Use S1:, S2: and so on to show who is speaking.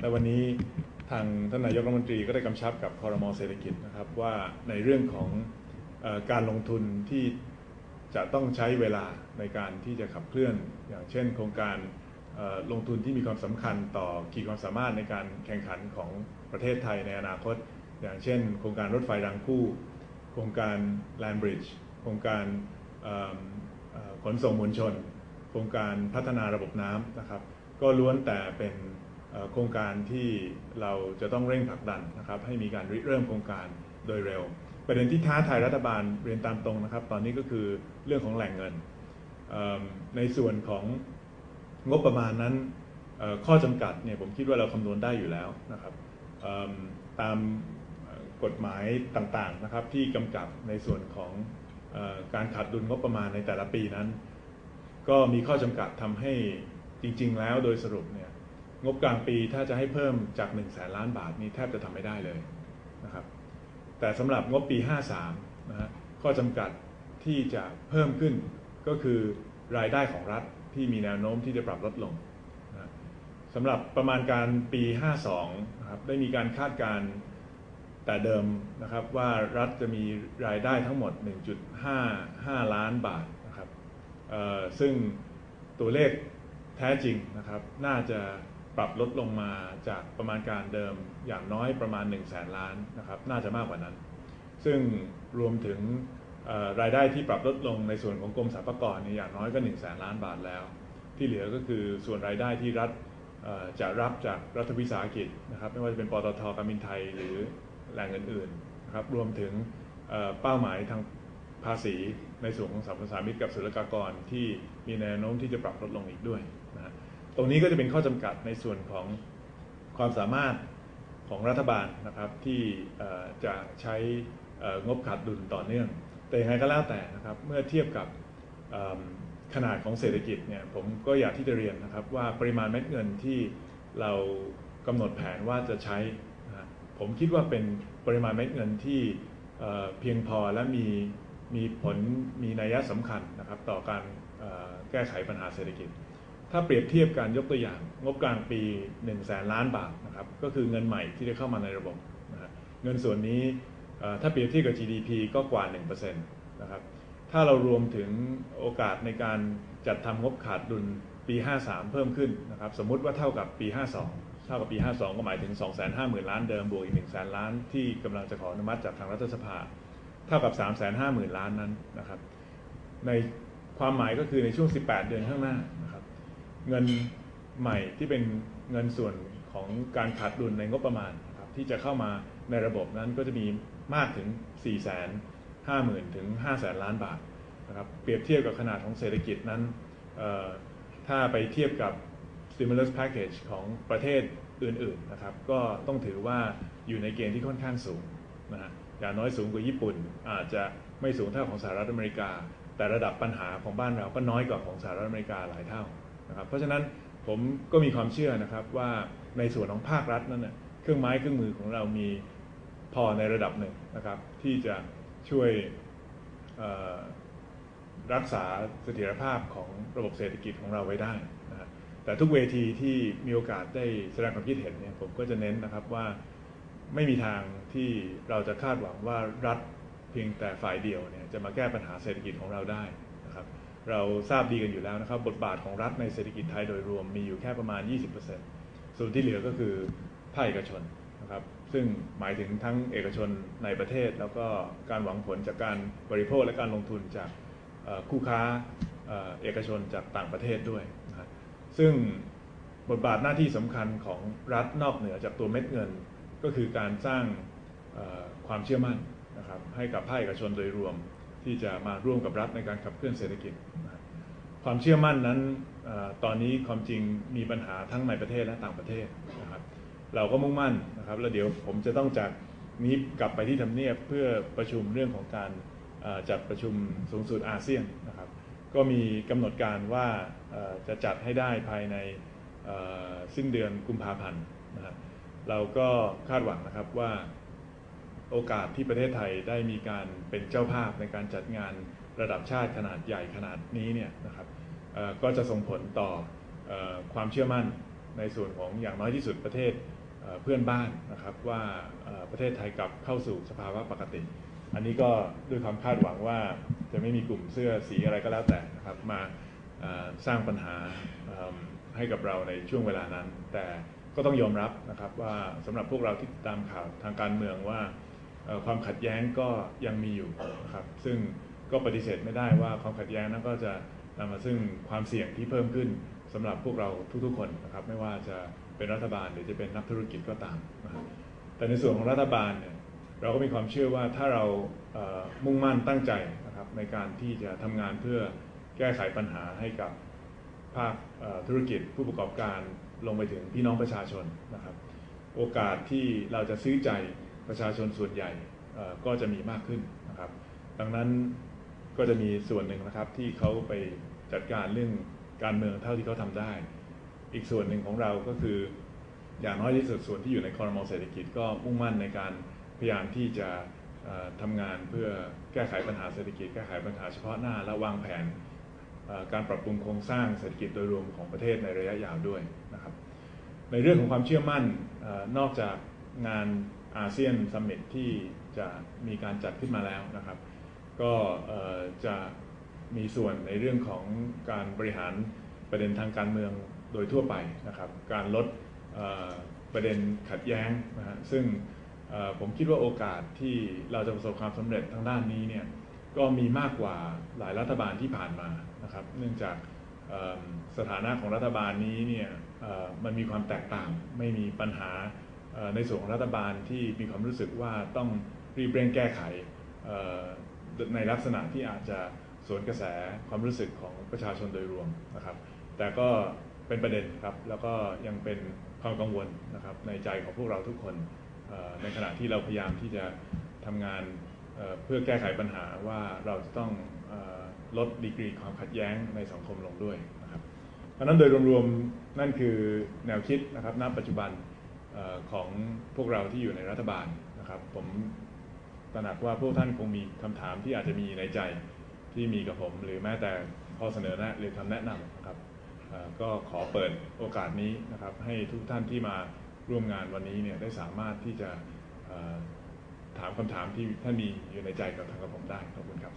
S1: และวันนี้ทางท่านนายกรัฐมนตรีก็ได้กำชับกับคอรมอเศรษฐกิจนะครับว่าในเรื่องของอการลงทุนที่จะต้องใช้เวลาในการที่จะขับเคลื่อน อย่างเช่น โครงการลงทุนที่มีความสำคัญต่อขีดความสามารถในการแข่งขันของประเทศไทยในอนาคต อย่างเช่น โครงการรถไฟรางคู่ โครงการ Land Bridge โครงการขนส่งมวลชน โครงการพัฒนาระบบน้ำนะครับ ก็ล้วนแต่เป็น โครงการที่เราจะต้องเร่งผลักดันนะครับให้มีการริเริ่มโครงการโดยเร็ว ประเด็นที่ท้าทายรัฐบาลเรียนตามตรงนะครับ ตอนนี้ก็คือเรื่องของแหล่งเงิน ในส่วนของงบประมาณนั้นข้อจำกัดเนี่ยผมคิดว่าเราคำนวณได้อยู่แล้วนะครับตามกฎหมายต่างๆนะครับที่กำกับในส่วนของอการขาดดุลงบประมาณในแต่ละปีนั้น ก็มีข้อจำกัดทำให้จริง ๆ แล้วโดยสรุปเนี่ย งบกลางปีถ้าจะให้เพิ่มจาก1นึ่งแสนล้านบาทนี้แทบจะทำไม่ได้เลยนะครับ แต่สำหรับงบปี 53นะฮะข้อจำกัดที่จะเพิ่มขึ้นก็คือรายได้ของรัฐที่มีแนวโน้มที่จะปรับลดลงนะสำหรับประมาณการปี 52นะครับได้มีการคาดการแต่เดิมนะครับว่ารัฐจะมีรายได้ทั้งหมด 1.55 ล้านบาทนะครับซึ่งตัวเลขแท้จริงนะครับน่าจะ ปรับลดลงมาจากประมาณการเดิมอย่างน้อยประมาณ1นึ่งแสนล้านนะครับน่าจะมากกว่านั้น ซึ่งรวมถึงรายได้ที่ปรับลดลงในส่วนของกรมสรรพากรเนี่ยอย่างน้อยก็1นึ่งแสนล้านบาทแล้ว ที่เหลือก็คือส่วนรายได้ที่รัฐจะรับจากรัฐวิสาหกิจนะครับไม่ว่าจะเป็นปตทการบินไทยหรือแหล่งอื่นๆนะครับรวมถึงเป้าหมายทางภาษีในส่วนของสัมปทานมิตรกับศุลกากรที่มีแนวโน้มที่จะปรับลดลงอีกด้วยนะฮะต รงนี้ก็จะเป็นข้อจำกัดในส่วนของความสามารถของรัฐบาลนะครับที่จะใช้งบขาดดุลต่อเนื่อง แต่อย่างไรก็แล้วแต่นะครับเมื่อเทียบกับขนาดของเศรษฐกิจเนี่ยผมก็อยากที่จะเรียนนะครับว่าปริมาณเม็ดเงินที่เรากำหนดแผนว่าจะใช้นะผมคิดว่าเป็นปริมาณเม็ดเงินที่เพียงพอและมีมีผลมีนัยสำคัญนะครับต่อการแก้ไขปัญหาเศรษฐกิจ ถ้าเปรียบเทียบการยกตัวอย่าง งบกลางปี1นึ่งแสนล้านบาทนะครับก็คือเงินใหม่ที่ได้เข้ามาในระบบนะเงินส่วนนี้ถ้าเปรียบเทียบกับ GDP ก็กว่า1%นะครับถ้าเรารวมถึงโอกาสในการจัดทำงบขาดดุลปี 53 เพิ่มขึ้นนะครับสมมุติว่าเท่ากับปี 52 เท่ากับปี 52 ก็หมายถึง 250,000 ล้านเดิมบวกอีก1 0 0 0 0ล้านที่กำลังจะขออนุมัติจากทางรัฐสภา เท่ากับ 3 5 0 0 0 0 ล้านนั้นนะครับในความหมายก็คือในช่วง 18 เดือนข้างหน้านะครับ เงินใหม่ที่เป็นเงินส่วนของการขาดดุลในงบประมาณนะครับที่จะเข้ามาในระบบนั้นก็จะมีมากถึง 4 5 0 0 0 0 ถึง 5 0 0 0 0 ล้านบาทนะครับเปรียบเทียบกับขนาดของเศรษฐกิจนั้น ถ้าไปเทียบกับ stimulus package ของประเทศอื่นๆนะครับก็ต้องถือว่าอยู่ในเกณฑ์ที่ค่อนข้างสูงนะฮะอย่างน้อยสูงกว่าญี่ปุ่น อาจจะไม่สูงเท่าของสหรัฐอเมริกา แต่ระดับปัญหาของบ้านเราก็น้อยกว่าของสหรัฐอเมริกาหลายเท่า นะครับเพราะฉะนั้นผมก็มีความเชื่อนะครับว่าในส่วนของภาครัฐนั้นน่ะเครื่องไม้เครื่องมือของเรามีพอในระดับหนึ่งนะครับ ที่จะช่วยรักษาเสถียรภาพของระบบเศรษฐกิจของเราไว้ได้นะแต่ทุกเวทีที่มีโอกาสได้แสดงความคิดเห็นเนี่ยผมก็จะเน้นนะครับว่าไม่มีทางที่เราจะคาดหวังว่ารัฐเพียงแต่ฝ่ายเดียวเนี่ยจะมาแก้ปัญหาเศรษฐกิจของเราได้ เราทราบดีกันอยู่แล้วนะครับ บทบาทของรัฐในเศรษฐกิจไทยโดยรวมมีอยู่แค่ประมาณ 20%ส่วนที่เหลือก็คือภาคเอกชนนะครับซึ่งหมายถึงทั้งเอกชนในประเทศ แล้วก็การหวังผลจากการบริโภคและการลงทุนจากคู่ค้าเอกชนจากต่างประเทศด้วยนะซึ่งบทบาทหน้าที่สำคัญของรัฐนอกเหนือจากตัวเม็ดเงิน ก็คือการสร้างความเชื่อมั่นนะครับให้กับภาคเอกชนโดยรวม ที่จะมาร่วมกับรัฐในการขับเคลื่อนเศรษฐกิจ ความเชื่อมั่นนั้นตอนนี้ความจริงมีปัญหาทั้งในประเทศและต่างประเทศนะครับเราก็มุ่งมั่นนะครับแล้วเดี๋ยวผมจะต้องจากนี้กลับไปที่ทำเนียบเพื่อประชุมเรื่องของการจัดประชุมสูงสุดอาเซียนนะครับก็มีกำหนดการว่าจะจัดให้ได้ภายในสิ้นเดือนกุมภาพันธ์นะครับเราก็คาดหวังนะครับว่า โอกาสที่ประเทศไทยได้มีการเป็นเจ้าภาพในการจัดงานระดับชาติขนาดใหญ่ขนาดนี้เนี่ยนะครับก็จะส่งผลต่ออความเชื่อมั่นในส่วนของอย่างน้อยที่สุดประเทศเพื่อนบ้านนะครับว่าประเทศไทยกลับเข้าสู่สภาวะปกติ อันนี้ก็ด้วยความคาดหวังว่าจะไม่มีกลุ่มเสื้อสีอะไรก็แล้วแต่นะครับมาสร้างปัญหาให้กับเราในช่วงเวลานั้น แต่ก็ต้องยอมรับนะครับว่าสำหรับพวกเราที่ติดตามข่าวทางการเมืองว่า ความขัดแย้งก็ยังมีอยู่นะครับซึ่งก็ปฏิเสธไม่ได้ว่าความขัดแย้งนั้นก็จะนำมาซึ่งความเสี่ยงที่เพิ่มขึ้นสำหรับพวกเราทุกๆคนนะครับไม่ว่าจะเป็นรัฐบาลหรือจะเป็นนักธุรกิจก็ตามนะครับแต่ในส่วนของรัฐบาลเนี่ยเราก็มีความเชื่อว่าถ้าเรามุ่งมั่นตั้งใจนะครับในการที่จะทำงานเพื่อแก้ไขปัญหาให้กับภาคธุรกิจผู้ประกอบการลงไปถึงพี่น้องประชาชนนะครับ โอกาสที่เราจะซื้อใจ ประชาชนส่วนใหญ่ก็จะมีมากขึ้นนะครับ ดังนั้นก็จะมีส่วนหนึ่งนะครับที่เขาไปจัดการเรื่องการเมืองเท่าที่เขาทำได้ อีกส่วนหนึ่งของเราก็คือ อย่างน้อยที่สุดส่วนที่อยู่ในคอรมอเศรษฐกิจก็มุ่งมั่นในการพยายามที่จะเอ่อทำงานเพื่อแก้ไขปัญหาเศรษฐกิจแก้ไขปัญหาเฉพาะหน้าและวางแผนการปรับปรุงโครงสร้างเศรษฐกิจโดยรวมของประเทศในระยะยาวด้วยนะครับ ในเรื่องของความเชื่อมั่นอนอกจากงาน อาเซียนซัมมิตที่จะมีการจัดขึ้นมาแล้วนะครับ ก็จะมีส่วนในเรื่องของการบริหารประเด็นทางการเมืองโดยทั่วไปนะครับ การลดประเด็นขัดแย้งนะฮะซึ่งผมคิดว่าโอกาสที่เราจะประสบความสำเร็จทางด้านนี้เนี่ยก็มีมากกว่าหลายรัฐบาลที่ผ่านมานะครับ เนื่องจากสถานะของรัฐบาลนี้เนี่ยมันมีความแตกต่างไม่มีปัญหา ในส่วนของรัฐบาลที่มีความรู้สึกว่าต้องรีบเร่งแก้ไขในลักษณะที่อาจจะสวนกระแสความรู้สึกของประชาชนโดยรวมนะครับ แต่ก็เป็นประเด็นครับ แล้วก็ยังเป็นความกังวลนะครับในใจของพวกเราทุกคน ในขณะที่เราพยายามที่จะทำงานเพื่อแก้ไขปัญหาว่าเราจะต้องลดดีกรีความขัดแย้งในสังคมลงด้วยนะครับเพราะนั้นโดยรวมๆนั่นคือแนวคิดนะครับณปัจจุบัน ของพวกเราที่อยู่ในรัฐบาลนะครับผมตระหนักว่าพวกท่านคงมีคำถามที่อาจจะมีในใจที่มีกับผม หรือแม้แต่ข้อเสนอแนะหรือคำแนะนำนะครับก็ขอเปิดโอกาสนี้นะครับ ให้ทุกท่านที่มาร่วมงานวันนี้เนี่ยได้สามารถที่จะถามคำถามที่ท่านมีอยู่ในใจกับทางกับผมได้ขอบคุณครับ